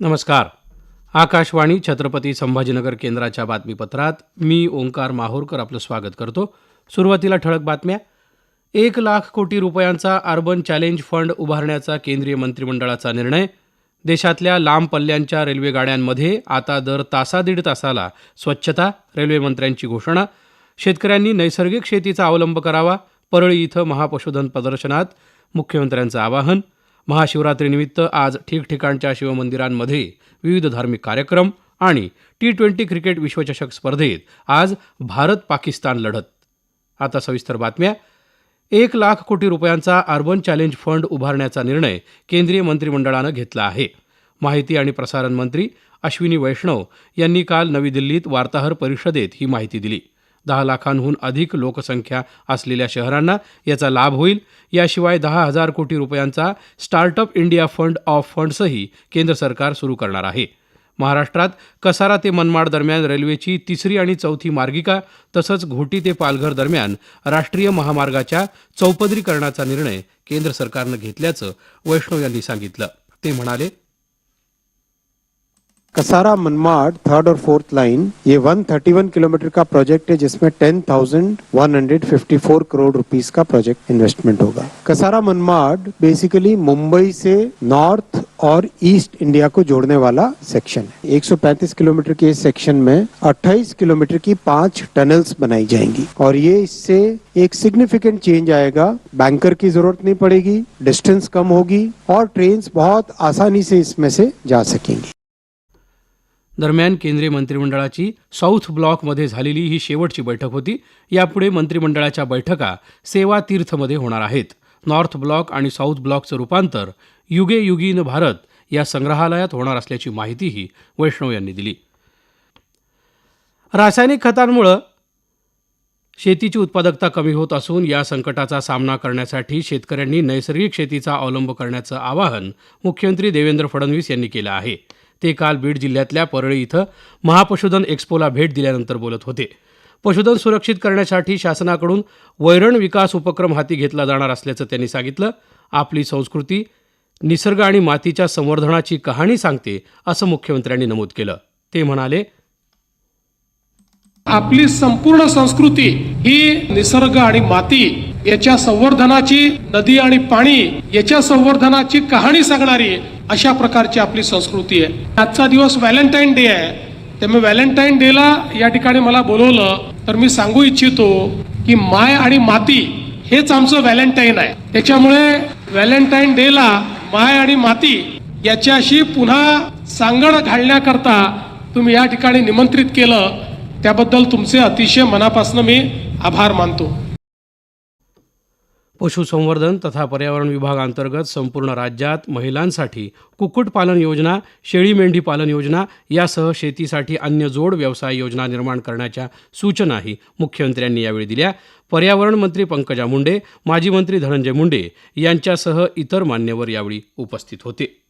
नमस्कार. आकाशवाणी छत्रपती संभाजीनगर केंद्राच्या बातमीपत्रात मी ओंकार माहोरकर आपलं स्वागत करतो. सुरुवातीला ठळक बातम्या. एक लाख कोटी रुपयांचा अर्बन चॅलेंज फंड उभारण्याचा केंद्रीय मंत्रिमंडळाचा निर्णय. देशातल्या लांब पल्ल्यांच्या रेल्वे गाड्यांमध्ये आता दर तासा दीड तासाला स्वच्छता रेल्वेमंत्र्यांची घोषणा. शेतकऱ्यांनी नैसर्गिक शेतीचा अवलंब करावा. परळी इथं महापशुधन प्रदर्शनात मुख्यमंत्र्यांचं आवाहन. महाशिवरात्रीनिमित्त आज ठिकठिकाणच्या शिवमंदिरांमध्ये विविध धार्मिक कार्यक्रम आणि टी ट्वेंटी क्रिकेट विश्वचषक स्पर्धेत आज भारत पाकिस्तान लढत. आता सविस्तर बातम्या. एक लाख कोटी रुपयांचा अर्बन चॅलेंज फंड उभारण्याचा निर्णय केंद्रीय मंत्रिमंडळानं घेतला आहे. माहिती आणि प्रसारण मंत्री अश्विनी वैष्णव यांनी काल नवी दिल्लीत वार्ताहर परिषदेत ही माहिती दिली. दहा लाखांहून अधिक लोकसंख्या असलेल्या शहरांना याचा लाभ होईल. याशिवाय दहा हजार कोटी रुपयांचा स्टार्टअप इंडिया फंड ऑफ फंड्सही केंद्र सरकार सुरू करणार आहे. महाराष्ट्रात कसारा ते मनमाड दरम्यान रेल्वेची तिसरी आणि चौथी मार्गिका तसंच घोटी ते पालघर दरम्यान राष्ट्रीय महामार्गाच्या चौपदरीकरणाचा निर्णय केंद्र सरकारनं घेतल्याचं वैष्णव यांनी सांगितलं. ते म्हणाले कसारा मनमाड थर्ड और फोर्थ लाइन ये 131 किलोमीटर का प्रोजेक्ट है जिसमें 10,154 करोड़ रुपीस का प्रोजेक्ट इन्वेस्टमेंट होगा। कसारा मनमाड बेसिकली मुंबई से नॉर्थ और ईस्ट इंडिया को जोड़ने वाला सेक्शन है। 135 किलोमीटर के इस सेक्शन में 28 किलोमीटर की पाँच टनल्स बनाई जाएँगी। और ये इससे एक सिग्निफिकेंट चेंज आएगा। बैंकर की ज़रूरत नहीं पड़ेगी डिस्टेंस कम होगी और ट्रेन बहुत आसानी से इसमें से जा सकेंगी। दरम्यान केंद्रीय मंत्रिमंडळाची साऊथ ब्लॉकमध्ये झालेली ही शेवटची बैठक होती. यापुढे मंत्रिमंडळाच्या बैठका सेवा तीर्थमध्ये होणार आहेत. नॉर्थ ब्लॉक आणि साऊथ ब्लॉकचं रूपांतर युगे युगीन भारत या संग्रहालयात होणार असल्याची माहितीही वैष्णव यांनी दिली. रासायनिक खतांमुळं शेतीची उत्पादकता कमी होत असून या संकटाचा सामना करण्यासाठी शेतकऱ्यांनी नैसर्गिक शेतीचा अवलंब करण्याचं आवाहन मुख्यमंत्री देवेंद्र फडणवीस यांनी केलं आहे. ते काल बीड जिल्ह्यातल्या परळी इथं महापशुधन एक्स्पोला भेट दिल्यानंतर बोलत होते. पशुधन सुरक्षित करण्यासाठी शासनाकडून वैरण विकास उपक्रम हाती घेतला जाणार असल्याचं त्यांनी सांगितलं. आपली संस्कृती निसर्ग आणि मातीच्या संवर्धनाची कहाणी सांगते असं मुख्यमंत्र्यांनी नमूद केलं. ते म्हणाले आपली संपूर्ण संस्कृती ही निसर्ग आणि माती याच्या संवर्धनाची नदी आणि पाणी याच्या संवर्धनाची कहाणी सांगणारी अशा प्रकारची आपली संस्कृती आहे. आजचा दिवस व्हॅलेंटाईन डे आहे. त्यामुळे व्हॅलेंटाईन डेला या ठिकाणी मला बोलवलं तर मी सांगू इच्छितो की माय आणि माती हेच आमचं व्हॅलेंटाईन आहे. त्याच्यामुळे व्हॅलेंटाईन डेला माय आणि माती याच्याशी पुन्हा सांगड घालण्याकरता तुम्ही या ठिकाणी निमंत्रित केलं. त्याबद्दल तुमचे अतिशय मनापासून मी आभार मानतो. पशुसंवर्धन तथा पर्यावरण विभागांतर्गत संपूर्ण राज्यात महिलांसाठी कुक्कुटपालन योजना शेळी मेंढी पालन योजना यासह शेतीसाठी अन्य जोड व्यवसाय योजना निर्माण करण्याच्या सूचनाही मुख्यमंत्र्यांनी यावेळी दिल्या. पर्यावरण मंत्री पंकजा मुंडे माजी मंत्री धनंजय मुंडे यांच्यासह इतर मान्यवर यावेळी उपस्थित होते.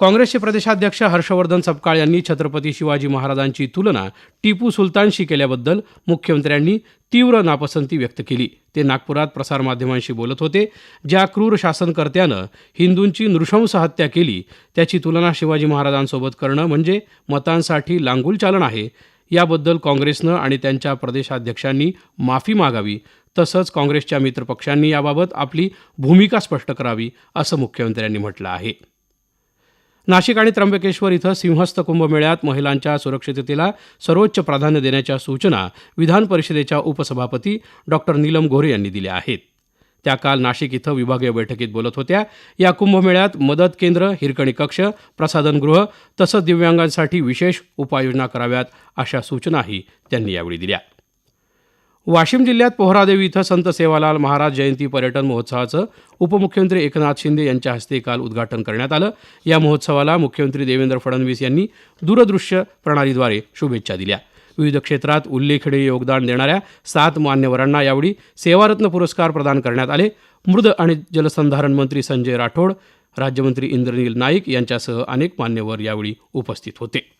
काँग्रेसचे प्रदेशाध्यक्ष हर्षवर्धन सपकाळ यांनी छत्रपती शिवाजी महाराजांची तुलना टिपू सुलतानशी केल्याबद्दल मुख्यमंत्र्यांनी तीव्र नापसंती व्यक्त केली. ते नागपुरात प्रसारमाध्यमांशी बोलत होते. ज्या क्रूर शासनकर्त्यानं हिंदूंची नृशंस हत्या केली त्याची तुलना शिवाजी महाराजांसोबत करणं म्हणजे मतांसाठी लांगुल चालन आहे. याबद्दल काँग्रेसनं आणि त्यांच्या प्रदेशाध्यक्षांनी माफी मागावी. तसंच काँग्रेसच्या मित्रपक्षांनी याबाबत आपली भूमिका स्पष्ट करावी असं मुख्यमंत्र्यांनी म्हटलं आहे. नाशिक आणि त्र्यंबकेश्वर इथं सिंहस्थ कुंभमेळ्यात महिलांच्या सुरक्षिततेला सर्वोच्च प्राधान्य देण्याच्या सूचना विधान परिषदेच्या उपसभापती डॉक्टर नीलम गोरे यांनी दिल्या आहेत. त्या काल नाशिक इथं विभागीय बैठकीत बोलत होत्या. या कुंभमेळ्यात मदत केंद्र हिरकणी कक्ष प्रसाधनगृह तसंच दिव्यांगांसाठी विशेष उपाययोजना कराव्यात अशा सूचनाही त्यांनी यावेळी दिल्या. वाशिम जिल्ह्यात पोहरादेवी इथं संत सेवालाल महाराज जयंती पर्यटन महोत्सवाचं उपमुख्यमंत्री एकनाथ शिंदे यांच्या हस्ते काल उद्घाटन करण्यात आलं. या महोत्सवाला मुख्यमंत्री देवेंद्र फडणवीस यांनी दूरदृश्य प्रणालीद्वारे शुभेच्छा दिल्या. विविध क्षेत्रात उल्लेखनीय योगदान देणाऱ्या सात मान्यवरांना यावेळी सेवारत्न पुरस्कार प्रदान करण्यात आले. मृद आणि जलसंधारण मंत्री संजय राठोड राज्यमंत्री इंद्रनील नाईक यांच्यासह अनेक मान्यवर यावेळी उपस्थित होते.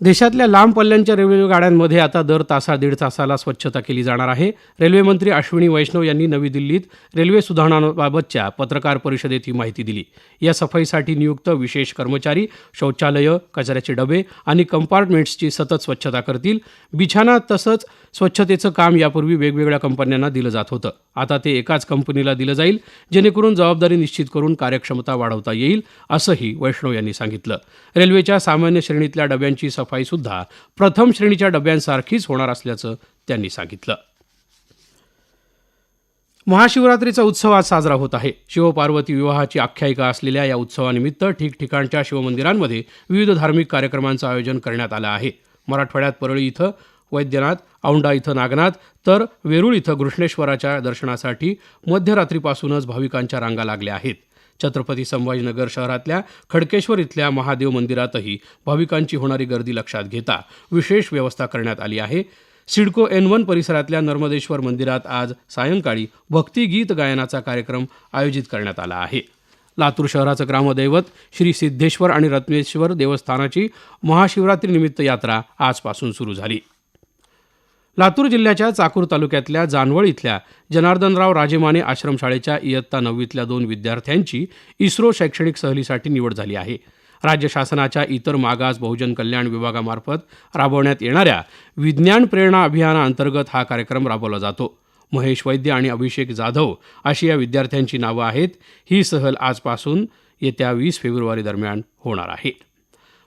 देशातल्या लांब पल्ल्यांच्या रेल्वे गाड्यांमध्ये आता दर तासा दीड तासाला स्वच्छता केली जाणार आहे. रेल्वेमंत्री अश्विनी वैष्णव यांनी नवी दिल्लीत रेल्वे सुधारणांबाबतच्या पत्रकार परिषदेत ही माहिती दिली. या सफाईसाठी नियुक्त विशेष कर्मचारी शौचालयं कचऱ्याचे डबे आणि कंपार्टमेंट्सची सतत स्वच्छता करतील. बिछाना तसंच स्वच्छतेचं काम यापूर्वी वेगवेगळ्या कंपन्यांना दिलं जात होतं. आता ते एकाच कंपनीला दिलं जाईल जेणेकरून जबाबदारी निश्चित करून कार्यक्षमता वाढवता येईल असंही वैष्णव यांनी सांगितलं. रेल्वेच्या सामान्य श्रेणीतल्या डब्यांची सफाईसुद्धा प्रथम श्रेणीच्या डब्यांसारखीच होणार असल्याचं त्यांनी सांगितलं. महाशिवरात्रीचा उत्सव आज साजरा होत आहे. शिवपार्वती विवाहाची आख्यायिका असलेल्या या उत्सवानिमित्त ठिकठिकाणच्या शिवमंदिरांमध्ये विविध धार्मिक कार्यक्रमांचं आयोजन करण्यात आलं आहे. मराठवाड्यात परळी इथं वैद्यनाथ औंढा इथं नागनाथ तर वेरूळ इथं घृष्णेश्वराच्या दर्शनासाठी मध्यरात्रीपासूनच भाविकांच्या रांगा लागल्या आहेत. छत्रपती संभाजीनगर शहरातल्या खडकेश्वर इथल्या महादेव मंदिरातही भाविकांची होणारी गर्दी लक्षात घेता विशेष व्यवस्था करण्यात आली आहे. सिडको एन वन परिसरातल्या नर्मदेश्वर मंदिरात आज सायंकाळी भक्तिगीत गायनाचा कार्यक्रम आयोजित करण्यात आला आहे. लातूर शहराचं ग्रामदैवत श्री सिद्धेश्वर आणि रत्नेश्वर देवस्थानाची महाशिवरात्रीनिमित्त यात्रा आजपासून सुरू झाली. लातूर जिल्ह्याच्या चाकूर तालुक्यातल्या जानवळ इथल्या जनार्दनराव राजेमाने आश्रमशाळेच्या इयत्ता नववीतल्या दोन विद्यार्थ्यांची इस्रो शैक्षणिक सहलीसाठी निवड झाली आहे. राज्य शासनाच्या इतर मागास बहुजन कल्याण विभागामार्फत राबवण्यात येणाऱ्या विज्ञान प्रेरणा अभियानाअंतर्गत हा कार्यक्रम राबवला जातो. महेश वैद्य आणि अभिषेक जाधव अशी या विद्यार्थ्यांची नावं आहेत. ही सहल आजपासून येत्या वीस फेब्रुवारी दरम्यान होणार आहे.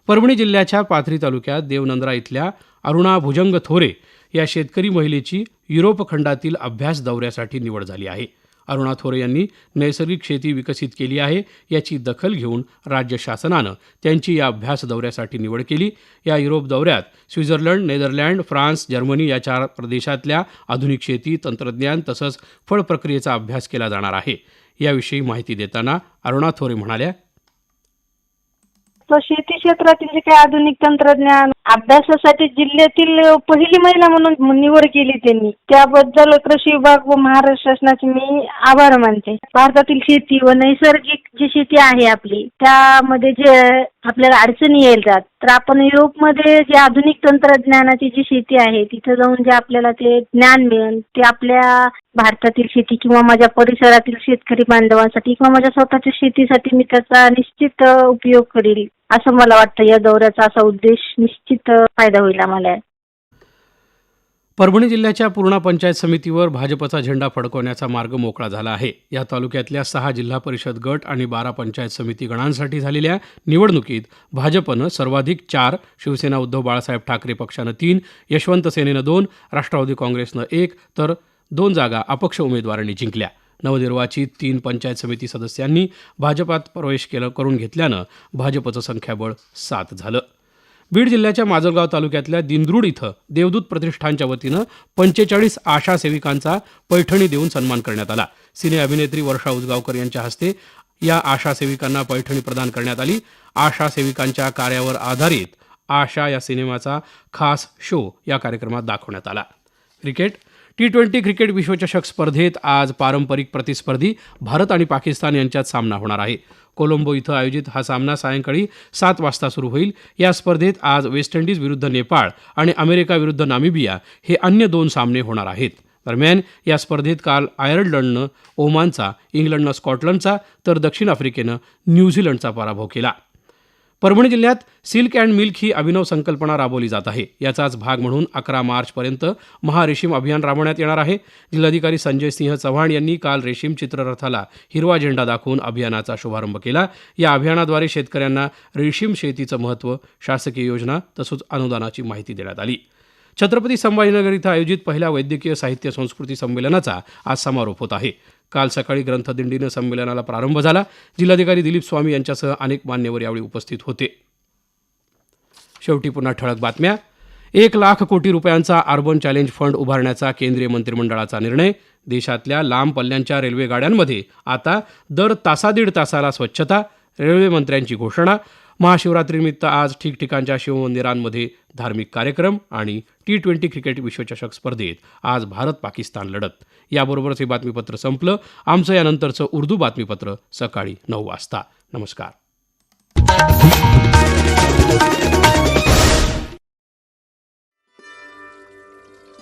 परभणी जिल्ह्याच्या पाथरी तालुक्यात देवनंद्रा इथल्या अरुणा भुजंग थोरे या शेतकरी महिलेची युरोप खंडातील अभ्यास दौऱ्यासाठी निवड झाली आहे. अरुणा थोरे यांनी नैसर्गिक शेती विकसित केली आहे याची दखल घेऊन राज्य शासनानं त्यांची या अभ्यास दौऱ्यासाठी निवड केली. या युरोप दौऱ्यात स्वित्झर्लंड नेदरलँड फ्रान्स जर्मनी या चार प्रदेशातल्या आधुनिक शेती तंत्रज्ञान तसंच फळ प्रक्रियेचा अभ्यास केला जाणार आहे. याविषयी माहिती देताना अरुणा थोरे म्हणाल्या शेती क्षेत्रातील जे काही आधुनिक तंत्रज्ञान अभ्यासासाठी जिल्ह्यातील पहिली महिला म्हणून निवड केली त्यांनी. त्याबद्दल कृषी विभाग व महाराष्ट्र शासनाचे मी आभार मानते. भारतातील शेती व नैसर्गिक जी शेती आहे आपली त्यामध्ये जे आपल्याला अडचणी येतात तर आपण युरोपमध्ये जे आधुनिक तंत्रज्ञानाची जी शेती आहे तिथं जाऊन जे आपल्याला ते ज्ञान मिळेल ते आपल्या भारतातील शेती किंवा माझ्या परिसरातील शेतकरी बांधवांसाठी किंवा माझ्या स्वतःच्या शेतीसाठी मी त्याचा निश्चित उपयोग करील असं मला वाटतं. या दौऱ्याचा असा उद्देश निश्चित फायदा होईल आम्हाला. परभणी जिल्ह्याच्या पूर्णा पंचायत समितीवर भाजपचा झेंडा फडकवण्याचा मार्ग मोकळा झाला आहे. या तालुक्यातल्या सहा जिल्हा परिषद गट आणि बारा पंचायत समिती गणांसाठी झालेल्या निवडणुकीत भाजपनं सर्वाधिक चार शिवसेना उद्धव बाळासाहेब ठाकरे पक्षानं तीन यशवंत सेनेनं दोन राष्ट्रवादी काँग्रेसनं एक तर दोन जागा अपक्ष उमेदवारांनी जिंकल्या. नवनिर्वाचित तीन पंचायत समिती सदस्यांनी भाजपात प्रवेश केलं करून घेतल्यानं भाजपचं संख्याबळ सात झालं. बीड जिल्ह्याच्या माजलगाव तालुक्यातल्या दिंद्रूड इथं देवदूत प्रतिष्ठानच्या वतीनं पंचेचाळीस आशा सेविकांचा पैठणी देऊन सन्मान करण्यात आला. सिने अभिनेत्री वर्षा उजगावकर यांच्या हस्ते या आशा सेविकांना पैठणी प्रदान करण्यात आली. आशा सेविकांच्या कार्यावर आधारित आशा या सिनेमाचा खास शो या कार्यक्रमात दाखवण्यात आला. क्रिकेट टी ट्वेंटी क्रिकेट विश्वचषक स्पर्धेत आज पारंपरिक प्रतिस्पर्धी भारत आणि पाकिस्तान यांच्यात सामना होणार आहे. कोलंबो इथं आयोजित हा सामना सायंकाळी सात वाजता सुरू होईल. या स्पर्धेत आज वेस्ट इंडिज विरुद्ध नेपाळ आणि अमेरिका विरुद्ध नामिबिया हे अन्य दोन सामने होणार आहेत. दरम्यान या स्पर्धेत काल आयर्लंडनं ओमानचा इंग्लंडनं स्कॉटलंडचा तर दक्षिण आफ्रिकेनं न्यूझीलंडचा पराभव केला. परभणी जिल्ह्यात सिल्क अँड मिल्क ही अभिनव संकल्पना राबवली जात आहे. याचाच भाग म्हणून अकरा मार्चपर्यंत महारेशीम अभियान राबवण्यात येणार आहे. जिल्हाधिकारी संजय सिंह चव्हाण यांनी काल रेशीम चित्ररथाला हिरवा झेंडा दाखवून अभियानाचा शुभारंभ केला. या अभियानाद्वारे शेतकऱ्यांना रेशीम शेतीचं महत्त्व शासकीय योजना तसंच अनुदानाची माहिती देण्यात आली. छत्रपती संभाजीनगर इथं आयोजित पहिल्या वैद्यकीय साहित्य संस्कृती संमेलनाचा आज समारोप होत आहे. काल सकाळी ग्रंथदिंडीनं संमेलनाला प्रारंभ झाला. जिल्हाधिकारी दिलीप स्वामी यांच्यासह अनेक मान्यवर यावेळी उपस्थित होते. शेवटी पुन्हा ठळक बातम्या. एक लाख कोटी रुपयांचा अर्बन चॅलेंज फंड उभारण्याचा केंद्रीय मंत्रिमंडळाचा निर्णय. देशातल्या लांब पल्ल्यांच्या रेल्वे गाड्यांमध्ये आता दर तासादीड तासाला स्वच्छता रेल्वे मंत्र्यांची घोषणा महाशिवरात्रीनिमित्त आज ठिकठिकाणच्या शिवमंदिरांमध्ये धार्मिक कार्यक्रम आणि टी ट्वेंटी क्रिकेट विश्वचषक स्पर्धेत आज भारत पाकिस्तान लढत. याबरोबरच हे बातमीपत्र संपलं. आमचं यानंतरचं उर्दू बातमीपत्र सकाळी नऊ वाजता. नमस्कार.